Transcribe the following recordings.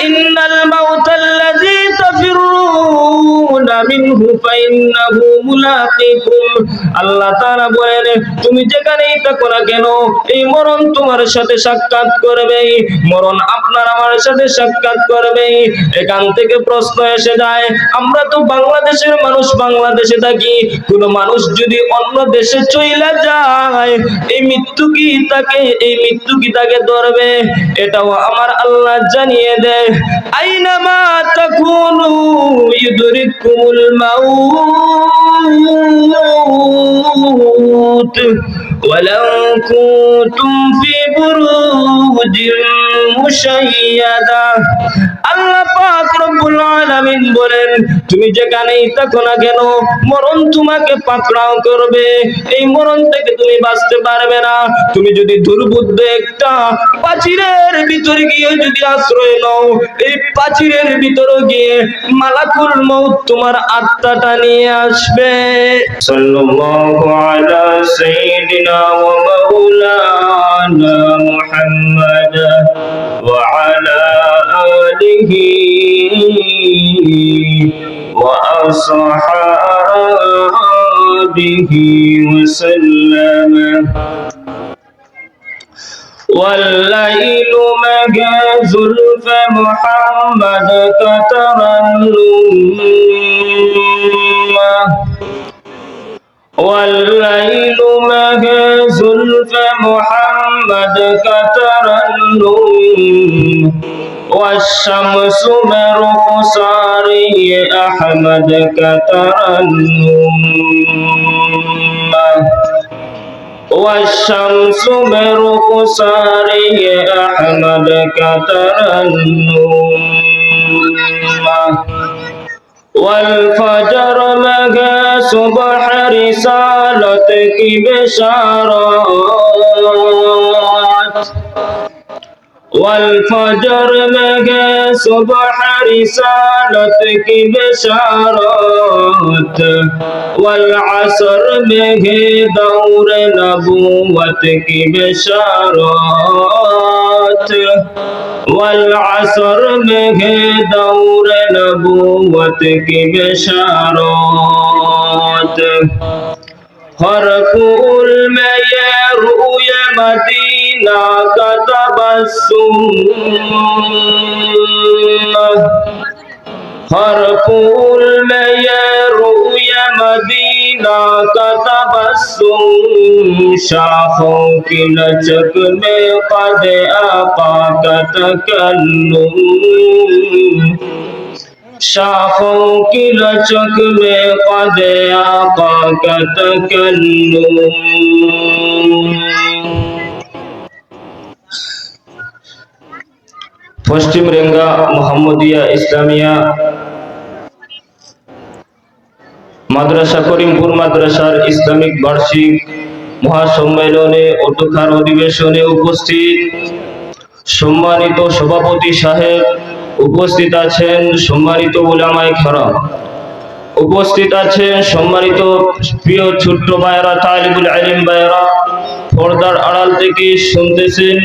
ইন্নাল মাউত মিনহু ফাইন্নাহু মুলাকিকুম। আল্লাহ তাআলা বলেন, তুমি যেখানেই থাকো না কেন, এই মরণ তোমার সাথে সাক্ষাৎ করবে মরণ আপনার আমার সাথে সাক্ষাৎ করবে এখান থেকে প্রশ্ন এসে যায়, আমরা তো বাংলাদেশের মানুষ, বাংলাদেশে থাকি। কোন মানুষ যদি অন্য দেশে যায়, এই মৃত্যু কি তাকে, এই মৃত্যু কি তাকে ধরবে? এটাও আমার আল্লাহ জানিয়ে দেয়, আইনামা তাকুনু ইউদরিকুমুল الموت ولو كنتم في بروج مشيدة আল্লাহ পাক রব্বুল আলামিন বলেন তুমি যেখানেই থাকো না কেন মরণ তোমাকে পাকড়াও করবে এই মরণ থেকে তুমি বাঁচতে পারবে না তুমি যদি দুর্বুদ্ধ একটা প্রাচীরের ভিতরে গিয়ে যদি আশ্রয় নাও এই প্রাচীরের ভিতরে গিয়ে মালাকুল মউত তোমার আত্মাটা নিয়ে আসবে সাল্লাল্লাহু আলা সাইয়্যিদিনা ওয়া মাওলানা محمد وعلى آله وأصحابه وسلم. والليل مجاز فمحمد كتر والليل مجزل فمحمد كتر النوم والشمس برخصاري أحمد كتر النوم والشمس برخصاري أحمد كتر النوم والفجر مجا صبح رسالتك بشارات والفجر مجا صبح رسالتك بشارات. والعصر مجا دور نبوتك بشارات. والعصر مجا دور نبوتك بشارات. بشارت ہر يا میں إذا كتب السنة خرقول يروي مدینہ کا تبسم شاخوں کی لچک میں قد آقا کا تکلم شاخوں کی لچک میں قد آقا کا تکلم পশ্চিম রেঙ্গা মোহাম্মদিয়া ইসলামিয়া মাদ্রাসা, করিমপুর মাদ্রাসার ইসলামিক বার্ষিক মহাসম্মেলনে অধ্যক্ষার অধিবেশনে উপস্থিত সম্মানিত সভাপতি সাহেব উপস্থিত আছেন সম্মানিত উলামায়ে খারাম উপস্থিত আছেন সম্মানিত প্রিয় ছোট্ট ভাইয়েরা, তালিবুল আলিম ভাইয়েরা, পর্দার আড়াল থেকে শুনতেছেন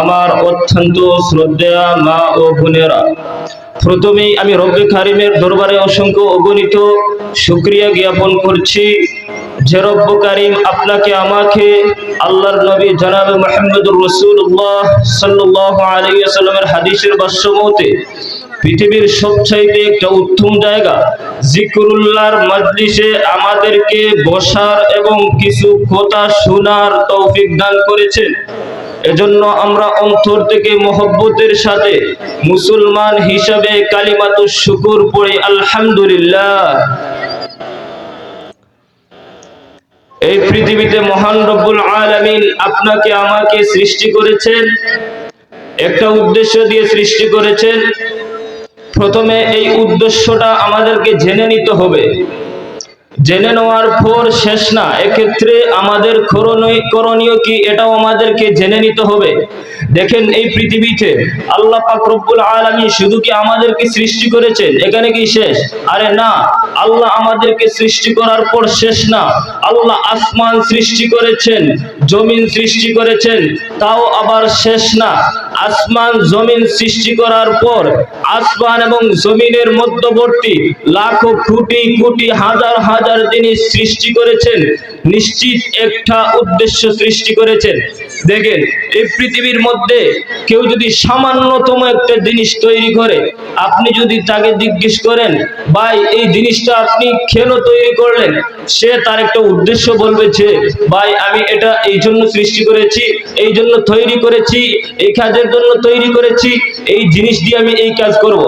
আমার অত্যন্ত শ্রদ্ধা মা ও বোনেরা। প্রথমেই আমি রব্বে কারিমের দরবারে অসংখ্য অগণিত শুক্রিয়া জ্ঞাপন করছি যে রব্ব কারিম আপনাকে, আমাকে আল্লাহর নবী জনাব মোহাম্মদুর রসুল্লাহ সাল্লাহ আলিয়াল্লামের হাদিসের ভাষ্য মতে পৃথিবীর সবচাইতে একটা উত্তম জায়গা জিকরুল্লাহর মজলিসে আমাদেরকে বসার এবং কিছু কথা শোনার তৌফিক দান করেছেন। এজন্য আমরা অন্তর থেকে মহব্বতের সাথে মুসলমান হিসাবে কালিমাতুর শুকুর পড়ি, আলহামদুলিল্লাহ। এই পৃথিবীতে মহান রব্বুল আলামিন আপনাকে, আমাকে সৃষ্টি করেছেন, একটা উদ্দেশ্য দিয়ে সৃষ্টি করেছেন। প্রথমে এই উদ্দেশ্যটা আমাদেরকে জেনে নিতে হবে। জেনে নেওয়ার পর শেষ না, এক্ষেত্রে আমাদের করণীয়- কি এটাও আমাদেরকে জেনে নিতে হবে। দেখেন এই পৃথিবীতে আল্লাহ পাক রব্বুল আলামিন শুধু কি আমাদেরকে সৃষ্টি করেছেন? এখানে কি শেষ? আরে না, আল্লাহ আমাদেরকে সৃষ্টি করার পর শেষ না। আল্লাহ আসমান সৃষ্টি করেছেন, জমিন সৃষ্টি করেছেন, তাও আবার শেষ না। আসমান, জমিন সৃষ্টি করার পর আসমান এবং জমিনের মধ্যবর্তী লাখো কোটি কোটি হাজার হাজার জিনিস সৃষ্টি করেছেন। নিশ্চিত একটা উদ্দেশ্য সৃষ্টি করেছেন দেখেন, এই পৃথিবীর মধ্যে কেউ যদি সামান্যতম একটা জিনিস তৈরি করে, আপনি যদি তাকে জিজ্ঞেস করেন, ভাই, এই জিনিসটা আপনি কেন তৈরি করলেন সে তার একটা উদ্দেশ্য বলবে যে, ভাই, আমি এটা এই জন্য সৃষ্টি করেছি, এই জন্য তৈরি করেছি, এই কাজের জন্য তৈরি করেছি, এই জিনিস দিয়ে আমি এই কাজ করব।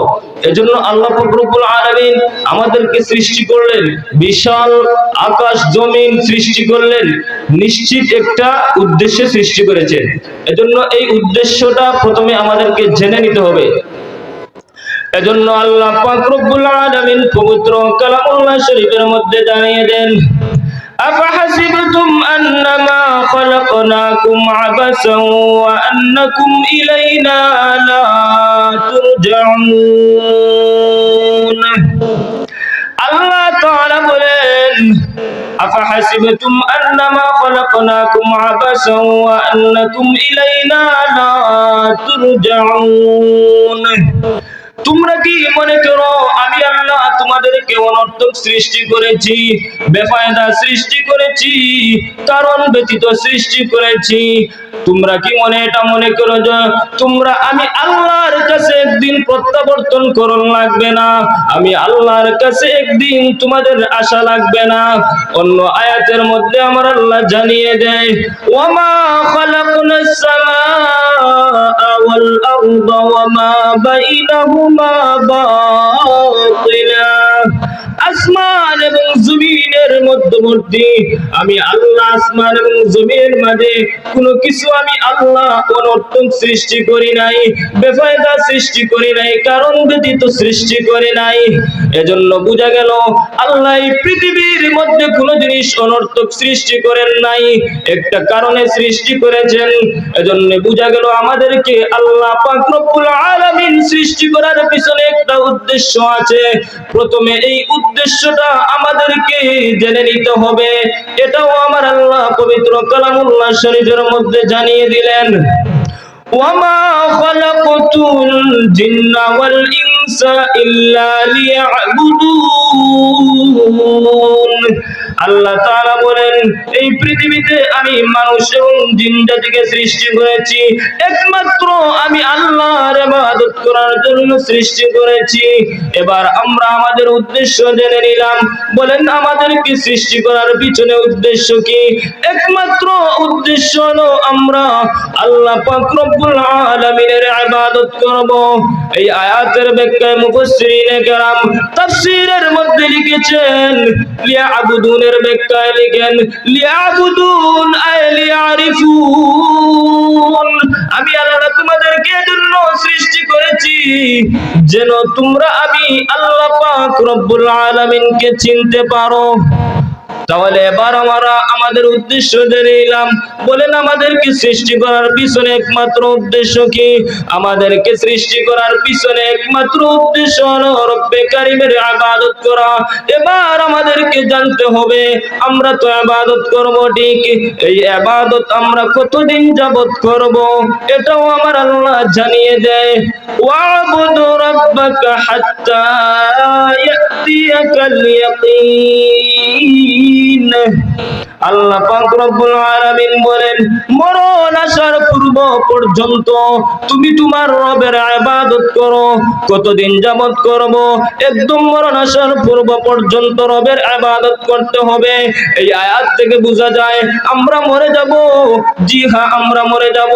এজন্য আল্লাহ ফকরুল আলমিন আমাদেরকে সৃষ্টি করলেন বিশাল আকাশ জমিন সৃষ্টি করলেন, নিশ্চিত একটা উদ্দেশ্য সৃষ্টি করেছেন। এজন্য এই উদ্দেশ্যটা প্রথমে আমাদেরকে জেনে নিতে হবে। এজন্য আল্লাহ পাক রব্বুল আলামিন পবিত্র কালামুল্লাহ শরীফের মধ্যে জানিয়ে দেন, আফাহাসিবতুম ইলাইনা লা তুরজাউন। আন্নামা খলাকনাকুম আবাসা ওয়া আন্নাকুম ইলাইনা লা তুরজাউন তোমরা কি মনে করো তোমাদেরকে অনর্থক সৃষ্টি করেছি? বেফায়দা সৃষ্টি করেছি, কারণ ব্যতীত সৃষ্টি করেছি। তোমরা কি মনে এটা মনে করো যে, তোমরা আমি আল্লাহর কাছে একদিন প্রত্যাবর্তন লাগবে না, আমি আল্লাহর কাছে একদিন তোমাদের আশা লাগবে না। অন্য আয়াতের মধ্যে আমার আল্লাহ জানিয়ে দেয়, ওয়ামা খালাকনাস সামাআ ওয়াল আরদা ওয়ামা বাইনাহুমা বাতিলা। আসমান এবং জমিনের মধ্যবর্তী। আমি আল্লাহ আসমান এবং জমিনের মাঝে কোনো কিছু আমি আল্লাহ অনর্থক সৃষ্টি করি নাই, বেফায়দা সৃষ্টি করি নাই, কারণ ব্যতীত সৃষ্টি করি নাই। এজন্য বোঝা গেল, আল্লাহ এই পৃথিবীর মধ্যে কোনো জিনিস অনর্থক সৃষ্টি করেন নাই, একটা কারণে সৃষ্টি করেছেন। এজন্য বোঝা গেল, আমাদেরকে আল্লাহ পাক রব্বুল আলামিন সৃষ্টি করার পিছনে একটা উদ্দেশ্য আছে। প্রথমে এই উদ্দেশ্যটা আমাদেরকে জেনে নিতে হবে এটাও আমার আল্লাহ পবিত্র কালামুল্লাহ শরীফের মধ্যে জানিয়ে দিলেন وما خلقت الجن والإنس إلا ليعبدون আল্লাহ তাআলা বলেন, এই পৃথিবীতে আমি মানুষ এবং জিন জাতিকে সৃষ্টি করেছি। একমাত্র আমি আল্লাহর ইবাদত করার জন্য সৃষ্টি করেছি। এবার আমরা আমাদের উদ্দেশ্য জেনে নিলাম। বলেন, আমাদেরকে সৃষ্টি করার পিছনে উদ্দেশ্য কি? একমাত্র উদ্দেশ্য হলো আমরা আল্লাহ পাক রব্বুল আলামিনের ইবাদত করব। এই আয়াতের ব্যাখ্যায় মুফাসসিরিনে কেরাম তাফসীরের মধ্যে লিখেছেন, লিয়াবুদুনের ব্যাখ্যায় লিখেন, লিয়াবুদুন আই লিয়ারিফুন। আমি আল্লাহ তোমাদেরকে এজন্য সৃষ্টি করেছি, যেন তোমরা আমি আল্লাহ পাক রব্বুল আলামিনকে চিনতে পারো। তাহলে এবার আমরা আমাদের উদ্দেশ্য জেনে নিলাম, বলেন আমাদেরকে সৃষ্টি করার পিছনে একমাত্র উদ্দেশ্য কি? আমাদেরকে সৃষ্টি করার পিছনে একমাত্র উদ্দেশ্য হলো রব্বে কারিমের ইবাদত করা। এবার আমাদেরকে জানতে হবে, আমরা তো ইবাদত করব ঠিক, এই ইবাদত আমরা কতদিন যাবত করব, এটাও আমার আল্লাহ জানিয়ে দেয়। ওয়াবুদ রাব্বাকা হাত্তা ইয়াতিয়াকাল ইয়াকিন। আল্লাহ পাক আলামিন বলেন, মরণ আসার পূর্ব পর্যন্ত তুমি তোমার রবের ইবাদত করো। কতদিন যাবত করব? একদম মরণ আসার পূর্ব পর্যন্ত রবের ইবাদত করতে হবে। এই আয়াত থেকে বোঝা যায়, আমরা মরে যাব, জি হ্যাঁ আমরা মরে যাব।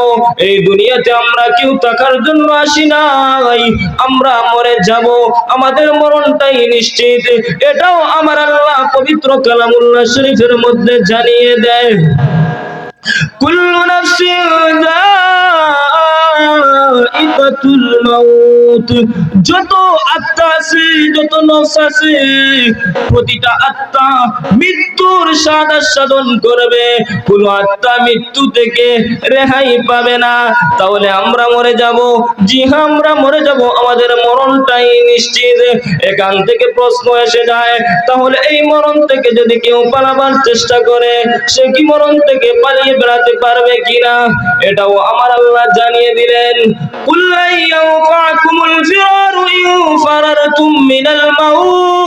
এই দুনিয়াতে আমরা কেউ থাকার জন্য আসি নাই, আমরা মরে যাব। আমাদের মরণটাই নিশ্চিত। এটাও আমার আল্লাহ পবিত্র কালামুল্লাহ শরীফের মধ্যে জানিয়ে দেয় কুল্লু নাফসিন যায়িকাতুল মাউত। যত আত্মা আছে, যত নফস আছে, প্রতিটা আত্মা মৃত্যুর স্বাদ আস্বাদন করবে। কোন আত্মা মৃত্যু থেকে রেহাই পাবে না। তাহলে আমরা মরে যাব। জি হ্যাঁ আমরা মরে যাব। আমাদের মরণটাই নিশ্চিত। এখান থেকে প্রশ্ন এসে যায়, তাহলে এই মরণ থেকে যদি কেউ পালাবার চেষ্টা করে, সে কি মরণ থেকে পালিয়ে বেড়াতে পারবে কিনা? এটাও আমার আল্লাহ জানিয়ে দিলেন। قل لن ينفعكم الفرار إن فررتم من الموت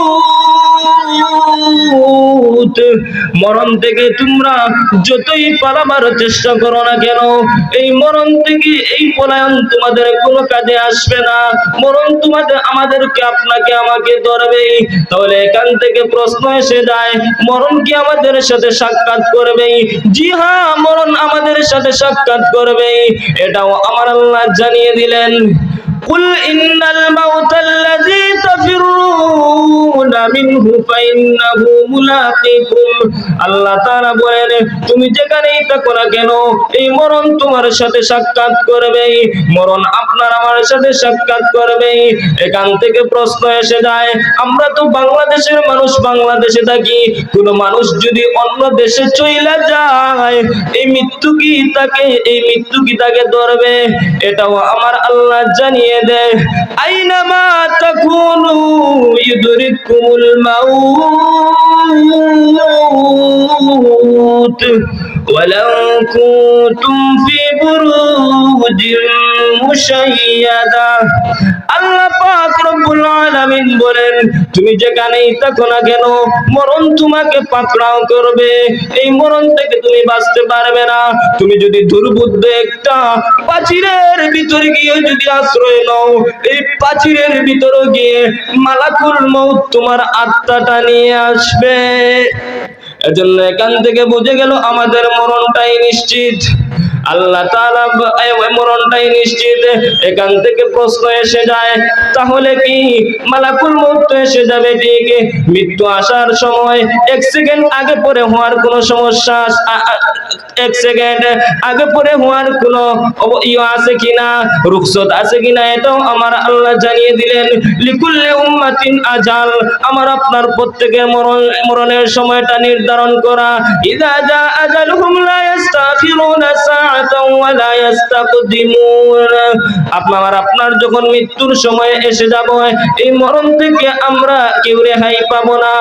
মরণ থেকে তোমরা যতই পালাবার চেষ্টা করো না কেন, এই মরণ থেকে এই পলায়ন তোমাদের কোনো কাজে আসবে না। মরণ তোমাদের আমাদেরকে আপনাকে আমাকে ধরবে। তাহলে এখান থেকে প্রশ্ন এসে যায়, মরণ কি আমাদের সাথে সাক্ষাৎ করবে? জি হ্যাঁ মরণ আমাদের সাথে সাক্ষাৎ করবে। এটাও আমার আল্লাহ জানিয়ে দিলেন। قل إن الموت الذي تفرون منه فإنه ملاقيكم আল্লাহ তাআলা বলেন তুমি যেখানেই থাকো না কেন এই মরণ তোমার সাথে সাক্ষাৎ করবে মরণ আপনার আমার সাথে সাক্ষাৎ করবে এখান থেকে প্রশ্ন এসে যায় আমরা তো বাংলাদেশের মানুষ বাংলাদেশে থাকি কোন মানুষ যদি অন্য দেশে চইলা যায় এই মৃত্যু কি তাকে এই মৃত্যু কি তাকে ধরবে এটাও আমার আল্লাহ জানিয়ে দেয় আইনামা তাকুনু ইউদরিকুমুল মাউত ولو كنتم في بروج مشيدة আল্লাহ পাক রব্বুল আলামিন বলেন তুমি যেখানেই থাকো না কেন মরণ তোমাকে পাকড়াও করবে এই মরণ থেকে তুমি বাঁচতে পারবে না তুমি যদি দুর্বুদ্ধ একটা প্রাচীরের ভিতরে গিয়ে যদি আশ্রয় নাও এই প্রাচীরের ভিতরে গিয়ে মালাকুল মৌত তোমার আত্মাটা নিয়ে আসবে। এজন্য এখান থেকে বুঝে গেল আমাদের মরণটাই নিশ্চিত। আল্লাহ তাআলা মরণটাই নিশ্চিত। এখান থেকে প্রশ্ন এসে যায়, তাহলে কি? মালাকুল মউত এসে যাবে ঠিক। মৃত্যু আসার সময় এক সেকেন্ড আগে পরে হওয়ার কোনো সমস্যা এক সেকেন্ড আগে পরে হওয়ার কোনো ইয়ে আছে কিনা? রুখসত আছে কিনা? এটাও আমার আল্লাহ জানিয়ে দিলেন। লিকুল্লি উম্মাতিন আজাল, আমার আপনার প্রত্যেকের মরণ, মরণের সময়টা নির্ধারণ করা। ইদা জা আজালুহুম লা লা ইস্তাকদিমুন আপনার আপনার যখন মৃত্যুর সময় এসে যাব, এই মরণ থেকে আমরা কেউ রেহাই না।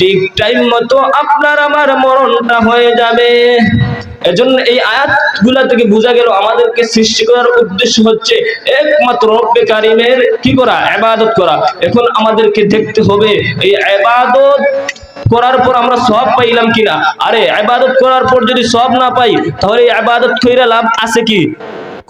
ঠিক টাইম মতো আপনার আমার মরণটা হয়ে যাবে। এজন্য এই থেকে বোঝা গেল, আমাদেরকে সৃষ্টি করার উদ্দেশ্য হচ্ছে একমাত্র রব্বে কারিমের কি করা? ইবাদত করা। এখন আমাদেরকে দেখতে হবে, এই ইবাদত করার পর আমরা সব পাইলাম কিনা আরে, ইবাদত করার পর যদি সব না পাই, তাহলে এই ইবাদত কইরা লাভ আছে কি?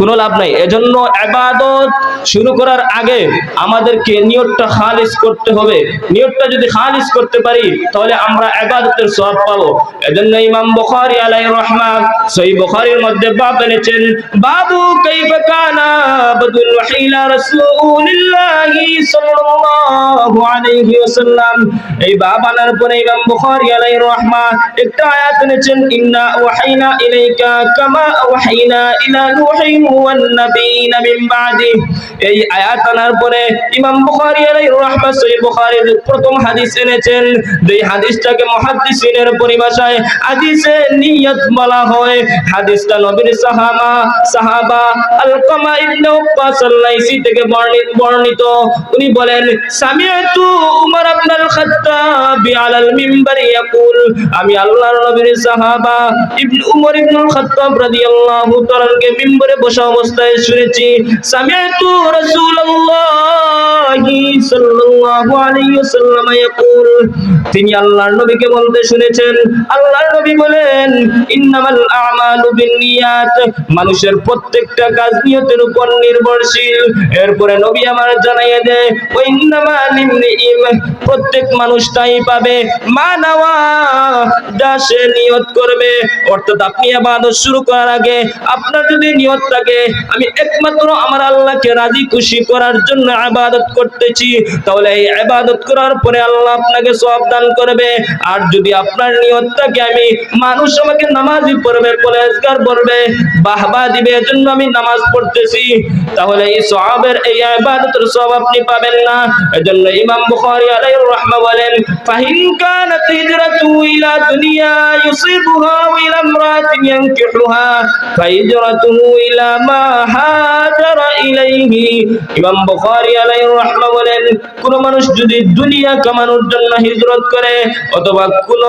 কোনো লাভ নাই। এজন্য ইবাদত শুরু করার আগে আমাদেরকে নিয়তটা খালিস করতে হবে। নিয়তটা যদি খালিস করতে পারি, তাহলে আমরা ইবাদতের সওয়াব পাবো। এজন্য ইমাম বুখারী আলাইহির রহমান সহিহ বুখারীর মধ্যে বাব এনেছেন, বাবু, কাইফা ওয়াহিলা রাসূলুল্লাহি সাল্লাল্লাহু আলাইহি ওয়াসাল্লাম। এই বাব আনার পরে ইমাম এই আয়াত আনার পরে ইমাম বুখারী আলাইহির বুখারীর প্রথম হাদিস এনেছেন এই হাদিসটাকে মুহাদ্দিসিনের পরিভাষায় হাদিসে নিয়ত বলা হয়। হাদিসটা নবীর সাহাবা সাহাবা আলকামা ইবনে আল-লাইসি থেকে বর্ণিত। উনি বলেন, সামিআতু উমর আমি সাহাবা উমর আল-খাত্তাব রাদিয়াল্লাহু তাআলাকে মিম্বরে বসা অবস্থায় শুনেছি। রাসূলুল্লাহি সাল্লাল্লাহু আলাইহি ওয়াসাল্লাম ইয়াকুল। তিনি আল্লাহর নবীকে বলতে শুনেছেন। আল্লাহর নবী বলেন, ইন্নামাল আমালু বিন্নিয়াত মানুষের প্রত্যেকটা কাজ নিয়তের উপর নির্ভরশীল এরপরে নবী আমার জানাইয়ে দেয় প্রত্যেক মানুষ তাই পাবে। মা নাওয়া যা সে নিয়ত করবে। অর্থাৎ আপনি ইবাদত শুরু করার আগে আপনার যদি নিয়ত থাকে, আমি একমাত্র আমার আল্লাহকে রাজি খুশি করার জন্য ইবাদত করতেছি। তাহলে এই ইবাদত করার পরে আল্লাহ আপনাকে সওয়াব দান করবে। আর যদি আপনার নিয়ত থাকে, আমি মানুষ আমাকে নামাজি পড়বে, পরেজগার বলবে, বাহবা দিবে, এজন্য আমি নামাজ পড়তেছি। তাহলে এই সওয়াবের, এই ইবাদতের সওয়াব আপনি পাবেন না। এজন্য ইমাম বুখারী আলাইহির রাহমা বলেন ফাহিন কানাত হিজরাতু ইলা দুনিয়া ইউসিবুহা ওয়া ইলা ইমরাতিন ইয়ানকিহুহা ফাহিজরাতুহু ইলা মা হাজারা ইলাইহি। ইমাম বুখারী আলাইহির রাহমা বলেন, কোন মানুষ যদি দুনিয়া কামানোর জন্য হিজরত করে অথবা কোন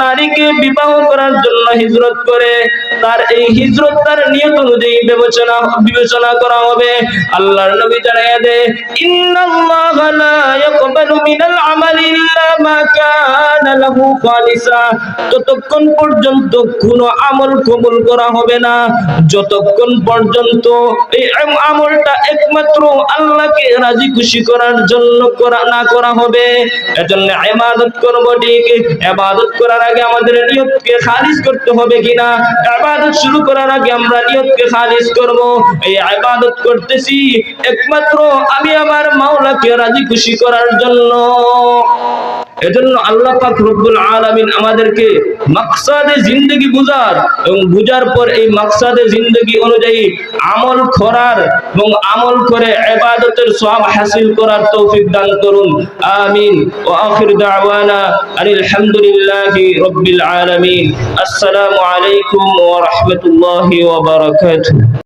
নারীকে বিবাহ করার জন্য হিজরত করে, তার এই হিজরত তার নিয়ত অনুযায়ী বিবেচনা বিবেচনা করা হবে। আল্লাহর নবী জানাইয়া দে, ইন্নাল্লাহ লা ইয়াকবালু মিনাল আমালি ইল্লা মা কানা লাহু খালিসা। ততক্ষণ পর্যন্ত কোনো আমল কবুল করা হবে না, যতক্ষণ পর্যন্ত এই আমলটা একমাত্র আল্লাহকে রাজি খুশি করার জন্য করা, না করা হবে, এজন্য ইবাদত করব ঠিক। ইবাদত করার আগে আমাদের নিয়তকে খালিস করতে হবে কিনা? ইবাদত শুরু করার আগে আমরা নিয়তকে খালিস করব। এই ইবাদত করতেছি। একমাত্র আমি আমার মাওলাকে রাজি খুশি করার জন্য। এজন্য আল্লাহ পাক রব্বুল আলামিন আমাদেরকে মাকসাদে জিন্দেগি বুঝার এবং বুঝার পর এই মাকসাদে জিন্দেগি অনুযায়ী আমল করার এবং আমল করে ইবাদতের সওয়াব হাসিল করার তৌফিক দান করুন। আমিন। ওয়া আখির দাওয়ানা আনিল হামদুলিল্লাহি রাব্বিল আলামিন। আসসালামু আলাইকুম ওয়া রাহমাতুল্লাহি ওয়া বারাকাতুহু।